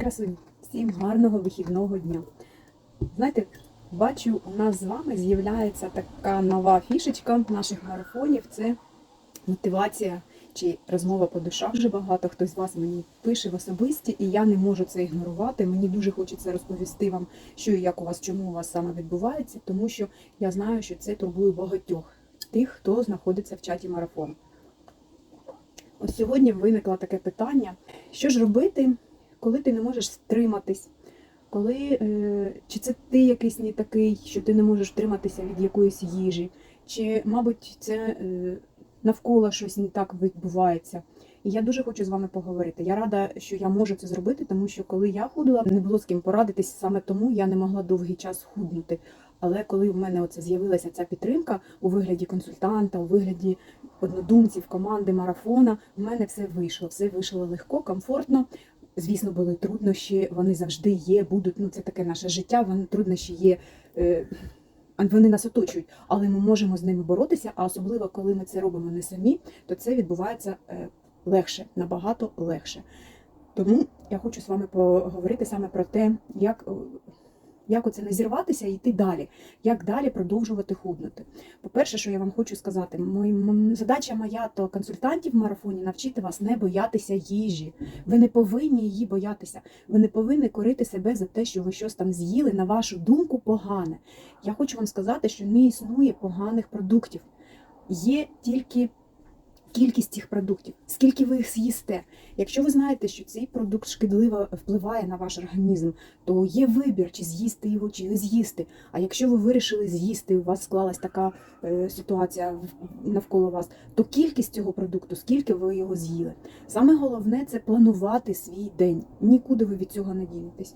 Красуні, всім гарного вихідного дня. Знаєте, бачу, у нас з вами з'являється така нова фішечка наших марафонів. Це мотивація чи розмова по душах. Дуже багато хто з вас мені пише в особисті, і я не можу це ігнорувати. Мені дуже хочеться розповісти вам, що і як у вас, чому у вас саме відбувається, тому що я знаю, що це турбує багатьох тих, хто знаходиться в чаті марафону. Ось сьогодні виникло таке питання: що ж робити, коли ти не можеш стриматись? Коли е, чи це ти якийсь не такий, що ти не можеш втриматися від якоїсь їжі, чи, мабуть, це е, навколо щось не так відбувається. І я дуже хочу з вами поговорити. Я рада, що я можу це зробити, тому що коли я худла, не було з ким порадитись, саме тому я не могла довгий час худнути. Але коли в мене оце з'явилася ця підтримка у вигляді консультанта, у вигляді однодумців, команди, марафона, в мене все вийшло. Все вийшло легко, комфортно. Звісно, були труднощі, вони завжди є, будуть. Ну це таке наше життя. Вони труднощі є. Е, вони нас оточують, але ми можемо з ними боротися. А особливо, коли ми це робимо не самі, то це відбувається е, легше, набагато легше. Тому я хочу з вами поговорити саме про те, як, як оце не зірватися і йти далі, як далі продовжувати худнути. По-перше, що я вам хочу сказати, мой, задача моя то консультантів в марафоні навчити вас не боятися їжі. Ви не повинні її боятися. Ви не повинні корити себе за те, що ви щось там з'їли, на вашу думку, погане. Я хочу вам сказати, що не існує поганих продуктів. Є тільки кількість цих продуктів, скільки ви їх з'їсте. Якщо ви знаєте, що цей продукт шкідливо впливає на ваш організм, то є вибір, чи з'їсти його, чи не з'їсти. А якщо ви вирішили з'їсти, у вас склалась така е, ситуація навколо вас, то кількість цього продукту, скільки ви його з'їли. Саме головне це планувати свій день. Нікуди ви від цього не дінетесь.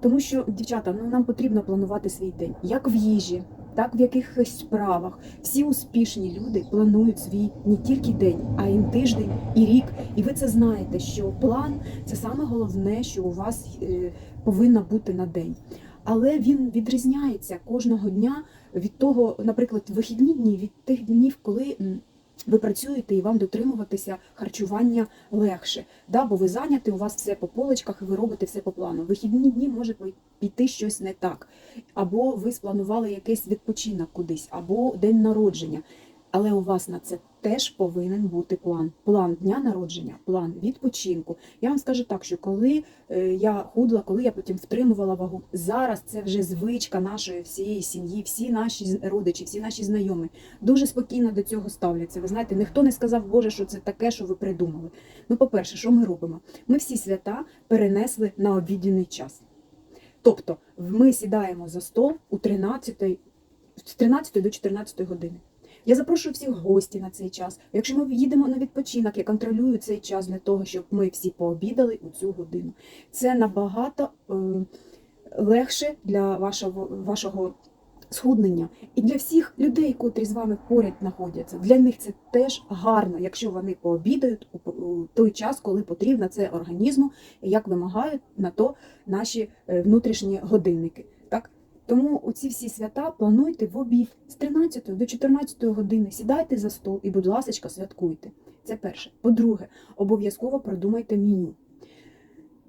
Тому що, дівчата, ну нам потрібно планувати свій день, як в їжі, так в якихось справах. Всі успішні люди планують свій не тільки день, а й тиждень і рік. І ви це знаєте, що план це саме головне, що у вас е, повинно бути на день. Але він відрізняється кожного дня від того, наприклад, вихідні дні від тих днів, коли ви працюєте і вам дотримуватися харчування легше. Да, бо ви зайняті, у вас все по полочках, і ви робите все по плану. Вихідні дні може піти щось не так, або ви спланували якийсь відпочинок кудись, або день народження. Але у вас на це теж повинен бути план. План дня народження, план відпочинку. Я вам скажу так, що коли е, я худла, коли я потім втримувала вагу, зараз це вже звичка нашої всієї сім'ї, всі наші родичі, всі наші знайомі дуже спокійно до цього ставляться. Ви знаєте, ніхто не сказав, Боже, що це таке, що ви придумали. Ну, по-перше, що ми робимо? Ми всі свята перенесли на обідній час. Тобто, ми сідаємо за стол у 13, з 13 до 14 години. Я запрошую всіх гостей на цей час. Якщо ми їдемо на відпочинок, я контролюю цей час для того, щоб ми всі пообідали у цю годину. Це набагато е, легше для вашого, вашого схуднення. І для всіх людей, котрі з вами поряд знаходяться, для них це теж гарно, якщо вони пообідають у, той час, коли потрібно це організму, як вимагають на то наші е, внутрішні годинники. Так? Тому у ці всі свята плануйте в обід з 13 до 14 години. Сідайте за стол і, будь ласка, святкуйте. Це перше. По-друге, обов'язково продумайте меню.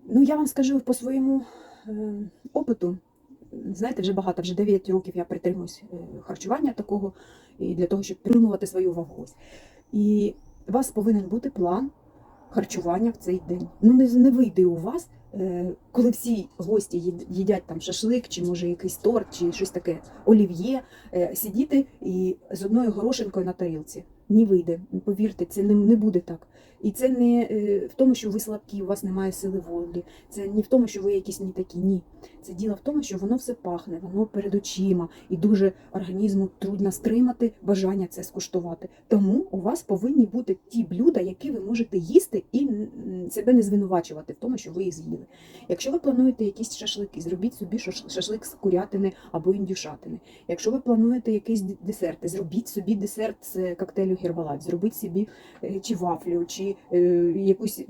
Ну, я вам скажу по своєму е, опиту. Знаєте, вже багато, вже 9 років я притримуюсь е, харчування такого і для того, щоб підтримувати свою вагу. І у вас повинен бути план харчування в цей день. Ну не, не вийде у вас, е, коли всі гості їд- їдять там шашлик, чи може якийсь торт, чи щось таке олів'є, е, сидіти і з одною горошинкою на тарілці. Не вийде, повірте, це не, не буде так. І це не е, в тому, що ви слабкі, у вас немає сили волі. Це не в тому, що ви якісь не такі. Ні. Це діло в тому, що воно все пахне, воно перед очима, і дуже організму трудно стримати бажання це скуштувати. Тому у вас повинні бути ті блюда, які ви можете їсти і себе не звинувачувати в тому, що ви їх з'їли. Якщо ви плануєте якісь шашлики, зробіть собі шаш- шашлик з курятини або індюшатини. Якщо ви плануєте якісь десерти, зробіть собі десерт з коктейлю Гербалайф, зробіть собі е, чи вафлю, чи е, якусь.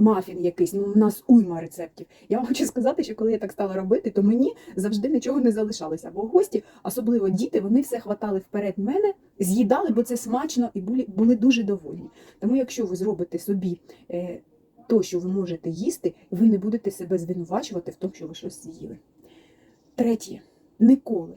Мафін якийсь, ну у нас уйма рецептів. Я вам хочу сказати, що коли я так стала робити, то мені завжди нічого не залишалося. Бо гості, особливо діти, вони все хватали вперед мене, з'їдали, бо це смачно і були, були дуже довольні. Тому, якщо ви зробите собі е, то, що ви можете їсти, ви не будете себе звинувачувати в тому, що ви щось з'їли. Третє, ніколи.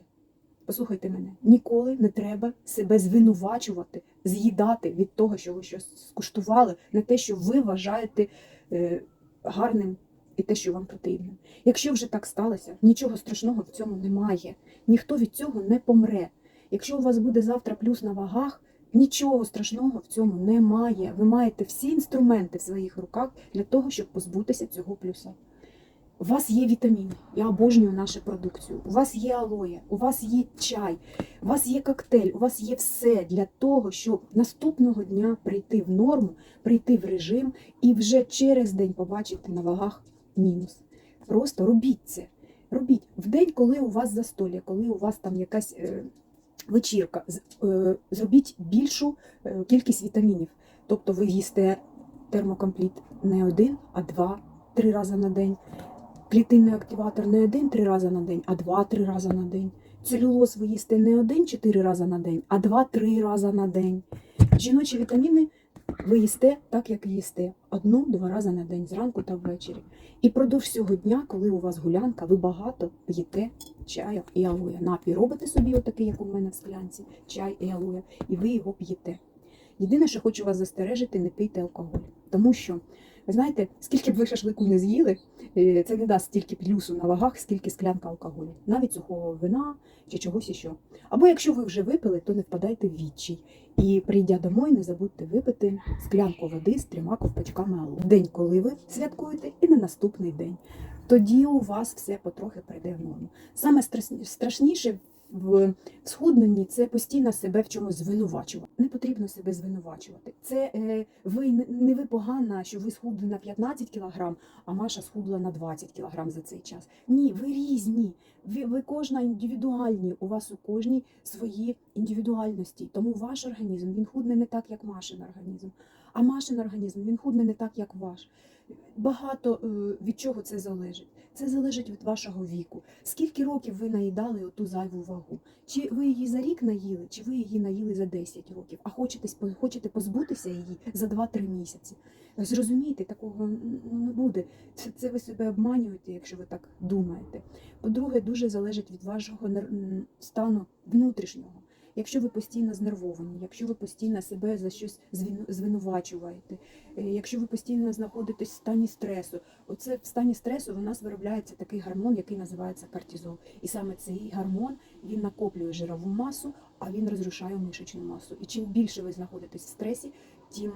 Послухайте мене, ніколи не треба себе звинувачувати, з'їдати від того, що ви щось скуштували, на те, що ви вважаєте е, гарним і те, що вам потрібно. Якщо вже так сталося, нічого страшного в цьому немає. Ніхто від цього не помре. Якщо у вас буде завтра плюс на вагах, нічого страшного в цьому немає. Ви маєте всі інструменти в своїх руках для того, щоб позбутися цього плюса. У вас є вітаміни, я обожнюю нашу продукцію. У вас є алоє, у вас є чай, у вас є коктейль, у вас є все для того, щоб наступного дня прийти в норму, прийти в режим і вже через день побачити на вагах мінус. Просто робіть це. Робіть в день, коли у вас застолля, коли у вас там якась е, вечірка, е, зробіть більшу е, кількість вітамінів. Тобто ви їсте термокомпліт не один, а два-три рази на день. Клітинний активатор не один-три рази на день, а два-три рази на день. Целюлоз ви їсте не один-чотири рази на день, а два-три рази на день. Жіночі вітаміни ви їсте так, як їсте, одну-два рази на день, зранку та ввечері. І продовж всього дня, коли у вас гулянка, ви багато п'єте чаю і алоя. Напій робите собі, отакий, як у мене в склянці, чай і алоя, і ви його п'єте. Єдине, що хочу вас застережити, не пийте алкоголь. Тому що, ви знаєте, скільки б ви шашлику не з'їли, е, це не дасть стільки плюсу на вагах, скільки склянка алкоголю, навіть сухого вина чи чогось іще. Або якщо ви вже випили, то не впадайте в відчай. І прийдя домой, не забудьте випити склянку води з трьома ковпачками алу. День, коли ви святкуєте, і на наступний день. Тоді у вас все потрохи прийде в норму. Саме страшніше в схудненні це постійно себе в чомусь звинувачувати. Не потрібно себе звинувачувати. Це е, ви не- ви погана, що ви схудли на 15 кілограм, а Маша схудла на 20 кілограм за цей час. Ні, ви різні. Ви, ви кожна індивідуальні. У вас у кожній свої індивідуальності. Тому ваш організм він худне не так, як Машин організм. А Машин організм він худне не так, як ваш. Багато е, від чого це залежить? Це залежить від вашого віку. Скільки років ви наїдали оту зайву вагу? Чи ви її за рік наїли, чи ви її наїли за 10 років, а хочете, хочете позбутися її за 2-3 місяці? Зрозумійте, такого не буде. Це, це ви себе обманюєте, якщо ви так думаєте. По-друге, дуже залежить від вашого стану внутрішнього. Якщо ви постійно знервовані, якщо ви постійно себе за щось звину- звинувачуєте, е, якщо ви постійно знаходитесь в стані стресу, оце в стані стресу в нас виробляється такий гормон, який називається кортизол. І саме цей гормон він накоплює жирову масу, а він розрушає мишечну масу. І чим більше ви знаходитесь в стресі, тим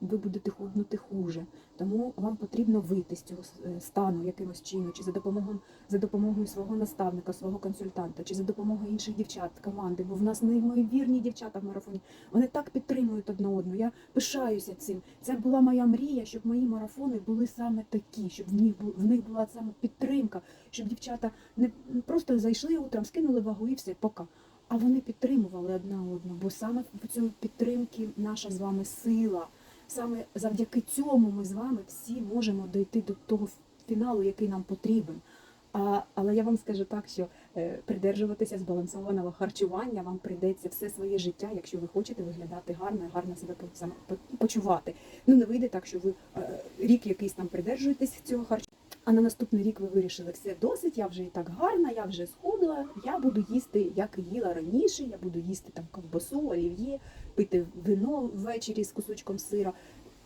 ви будете худнути хуже. Тому вам потрібно вийти з цього е, стану якимось чином, чи за допомогою за допомогою свого наставника, свого консультанта, чи за допомогою інших дівчат команди. Бо в нас неймовірні дівчата в марафоні. Вони так підтримують одне одну. Я пишаюся цим. Це була моя мрія, щоб мої марафони були саме такі, щоб в них в них була саме підтримка, щоб дівчата не просто зайшли утром, скинули вагу і все, пока. А вони підтримували одна одну, бо саме в цьому підтримки наша з вами сила. Саме завдяки цьому ми з вами всі можемо дойти до того фіналу, який нам потрібен. А, але я вам скажу так, що е, придержуватися збалансованого харчування вам прийдеться все своє життя, якщо ви хочете виглядати гарно і гарно себе по- почувати. Ну не вийде так, що ви е, рік якийсь там придержуєтесь цього харчування. А на наступний рік ви вирішили, все досить, я вже і так гарна, я вже схудла, я буду їсти, як їла раніше, я буду їсти там ковбасу, олів'є, пити вино ввечері з кусочком сира.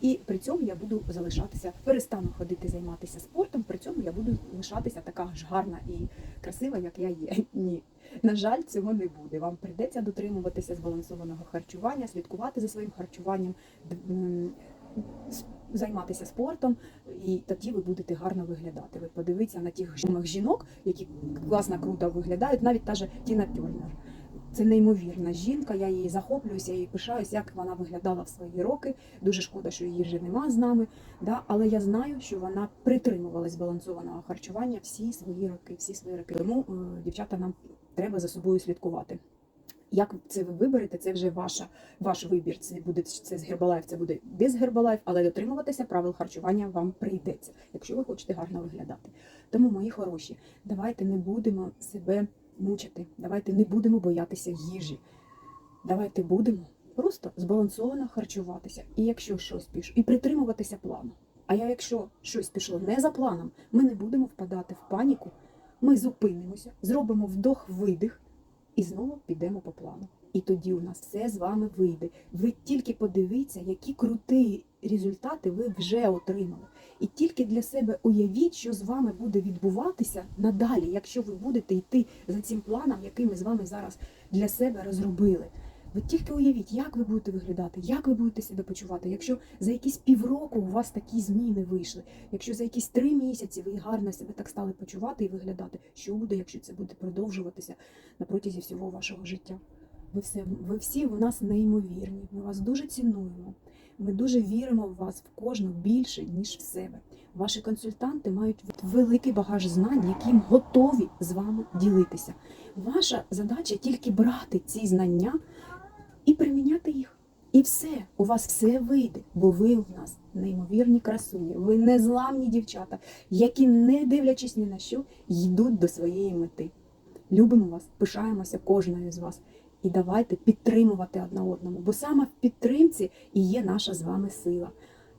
І при цьому я буду залишатися, перестану ходити займатися спортом, при цьому я буду лишатися така ж гарна і красива, як я є. Ні. На жаль, цього не буде. Вам прийдеться дотримуватися збалансованого харчування, слідкувати за своїм харчуванням, займатися спортом, і тоді ви будете гарно виглядати. Ви подивіться на тих жінок- які класно круто виглядають, навіть та же Тіна Тюрнер. Це неймовірна жінка, я її захоплююся, я її пишаюсь, як вона виглядала в свої роки. Дуже шкода, що її вже нема з нами. Да? Але я знаю, що вона притримувалась збалансованого харчування всі свої роки, всі свої роки. Тому, е, дівчата, нам треба за собою слідкувати. Як це ви виберете, це вже ваша, ваш вибір. Це буде це з Herbalife, це буде без Herbalife, але дотримуватися правил харчування вам прийдеться, якщо ви хочете гарно виглядати. Тому, мої хороші, давайте не будемо себе мучити, давайте не будемо боятися їжі. Давайте будемо просто збалансовано харчуватися. І якщо щось піш, і притримуватися плану. А я, якщо щось пішло не за планом, ми не будемо впадати в паніку. Ми зупинимося, зробимо вдох-видих і знову підемо по плану. І тоді у нас все з вами вийде. Ви тільки подивіться, які круті результати ви вже отримали. І тільки для себе уявіть, що з вами буде відбуватися надалі, якщо ви будете йти за цим планом, який ми з вами зараз для себе розробили. Ви тільки уявіть, як ви будете виглядати, як ви будете себе почувати, якщо за якісь півроку у вас такі зміни вийшли, якщо за якісь три місяці ви гарно себе так стали почувати і виглядати, що буде, якщо це буде продовжуватися на протязі всього вашого життя? Ви все, ви всі в нас неймовірні. Ми вас дуже цінуємо. Ми дуже віримо в вас в кожну більше, ніж в себе. Ваші консультанти мають великий багаж знань, яким готові з вами ділитися. Ваша задача тільки брати ці знання і приміняти їх. І все, у вас все вийде, бо ви у нас неймовірні красуні, ви незламні дівчата, які, не дивлячись ні на що, йдуть до своєї мети. Любимо вас, пишаємося кожною з вас. І давайте підтримувати одна одному, бо саме в підтримці і є наша з вами сила.